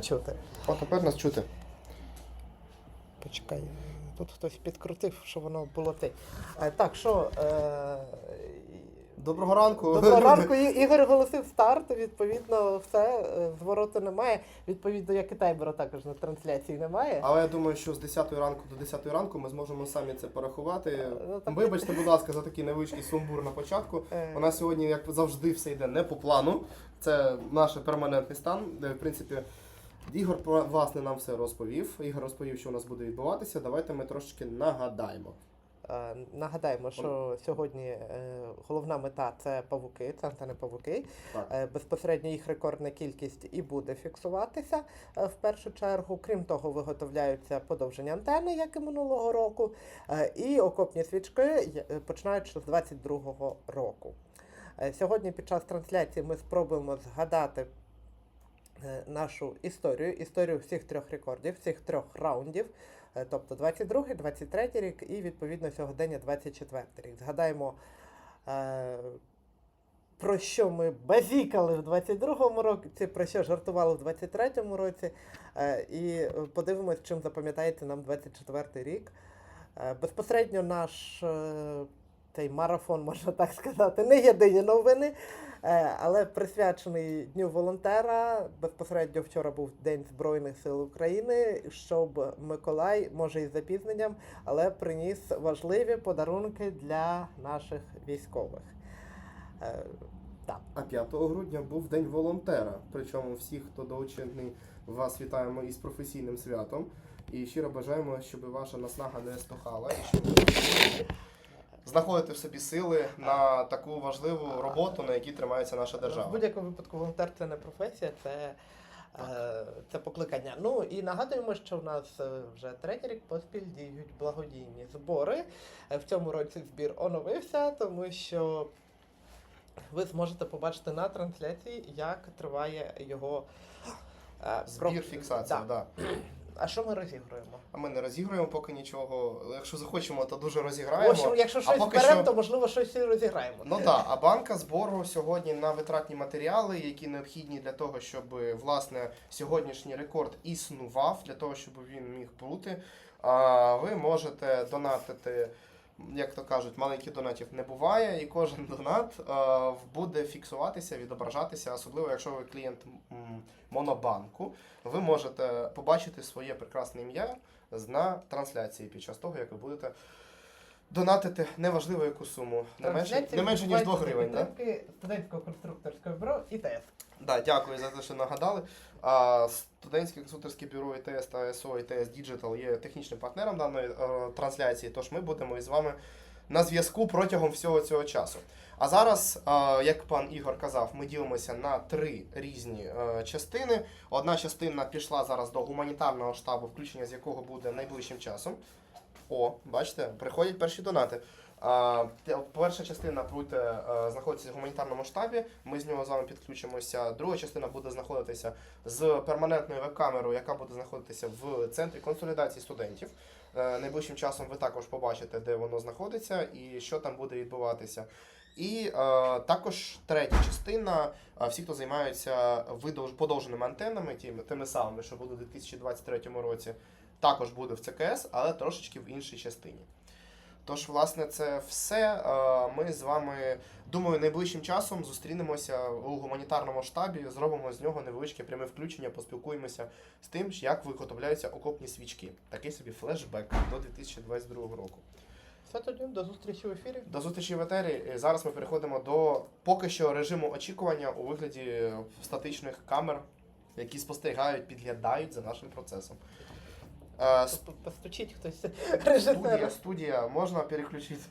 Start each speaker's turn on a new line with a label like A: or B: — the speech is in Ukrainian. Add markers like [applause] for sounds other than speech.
A: Чути.
B: О, тепер нас чути.
A: Почекай. Тут хтось підкрутив, що воно було те. А, так, що. Е...
B: Доброго ранку.
A: Доброго [laughs] ранку, І- Ігор оголосив старт, відповідно, все, е, звороту немає. Відповідно, як і таймера також на трансляції немає.
B: Але я думаю, що з 10 ранку до 10 ранку ми зможемо самі це порахувати.
A: Ну, так.
B: Вибачте, будь ласка, за такий невеличкий сумбур на початку.
A: Е,
B: У нас сьогодні, як завжди, все йде не по плану. Це наш перманентний стан, де, в принципі, Ігор про- власне нам все розповів. Ігор розповів, що у нас буде відбуватися. Давайте ми трошечки нагадаємо.
A: Нагадаємо, що сьогодні е, головна мета це павуки, це антени павуки. Е, Безпосередньо їх рекордна кількість і буде фіксуватися е, в першу чергу. Крім того, виготовляються подовжені антени, як і минулого року, і окопні свічки, починаючи з 22-го року. Сьогодні під час трансляції ми спробуємо згадати нашу історію, історію всіх трьох рекордів, всіх трьох раундів. Е, Тобто 22, 23 рік і відповідно сьогодення 24 рік. Згадаємо, е, про що ми базікали в 22-му році, про що жартували в 23-му році. е, І е, подивимось, чим запам'ятається нам 24-й рік. Е, Безпосередньо наш е, цей марафон, можна так сказати, не єдині новини, е, але присвячений Дню волонтера. Безпосередньо вчора був День Збройних сил України, щоб Миколай, може із запізненням, але приніс важливі подарунки для наших військових. Е, Так.
B: А 5 грудня був День волонтера. Причому всіх, хто долучений, вас вітаємо із професійним святом. І щиро бажаємо, щоб ваша наснага не стохала, і щоб ви знаходите в собі сили на таку важливу роботу, на якій тримається наша
A: В
B: держава.
A: будь-якому випадку волонтер це не професія, це, е, це покликання. Ну і нагадуємо, що в нас е, вже третій рік поспіль діють благодійні збори. Е, В цьому році збір оновився, тому що ви зможете побачити на трансляції, як триває його
B: Збір фіксація,
A: Да. А що ми розігруємо?
B: А ми не розігруємо поки нічого. Якщо захочемо, то дуже
A: В
B: розіграємо.
A: общем, якщо щось беремо,
B: що-
A: то можливо щось і розіграємо.
B: Ну так, а банка збору сьогодні на витратні матеріали, які необхідні для того, щоб власне сьогоднішній рекорд існував, для того, щоб він міг бути. А ви можете донатити, як то кажуть, маленьких донатів не буває, і кожен [laughs] донат а, буде фіксуватися, відображатися, особливо якщо ви клієнт монобанку, ви можете побачити своє прекрасне ім'я на трансляції під час того, як ви будете. Донатити неважливо яку суму, не менше, не менше ніж 2 гривень. Да?
A: студентського конструкторського бюро ІТС.
B: Да, дякую за те, що нагадали. А, студентське консультерське бюро ІТС та СО ІТС Digital є технічним партнером даної е, трансляції, тож ми будемо із вами на зв'язку протягом всього цього часу. А зараз, е, як пан Ігор казав, ми ділимося на три різні е, частини. Одна частина пішла зараз до гуманітарного штабу, включення з якого буде найближчим часом. О, бачите, приходять перші донати. А, перша частина буде е, знаходитися в гуманітарному штабі. Ми з нього з вами підключимося. Друга частина буде знаходитися з перманентною веб-камерою, яка буде знаходитися в центрі консолідації студентів. Е, Найближчим часом ви також побачите, де воно знаходиться і що там буде відбуватися. І е, також третя частина. е, Всі, хто займаються видовж подовженими антеннами, тими, тими самими, що були у 2023 році, також буде в ЦКС, але трошечки в іншій частині. Тож, власне, це все. Е, Ми з вами, думаю, найближчим часом зустрінемося у гуманітарному штабі, зробимо з нього невеличке пряме включення, поспілкуємося з тим, як виготовляються окопні свічки. Такий собі флешбек до 2022 року.
A: Все тоді, до зустрічі в ефірі.
B: До зустрічі в етері. Зараз ми переходимо до поки що режиму очікування у вигляді статичних камер, які спостерігають, підглядають за нашим процесом. Е,
A: Постучить хтось [laughs] студия,
B: студія, можна переключити?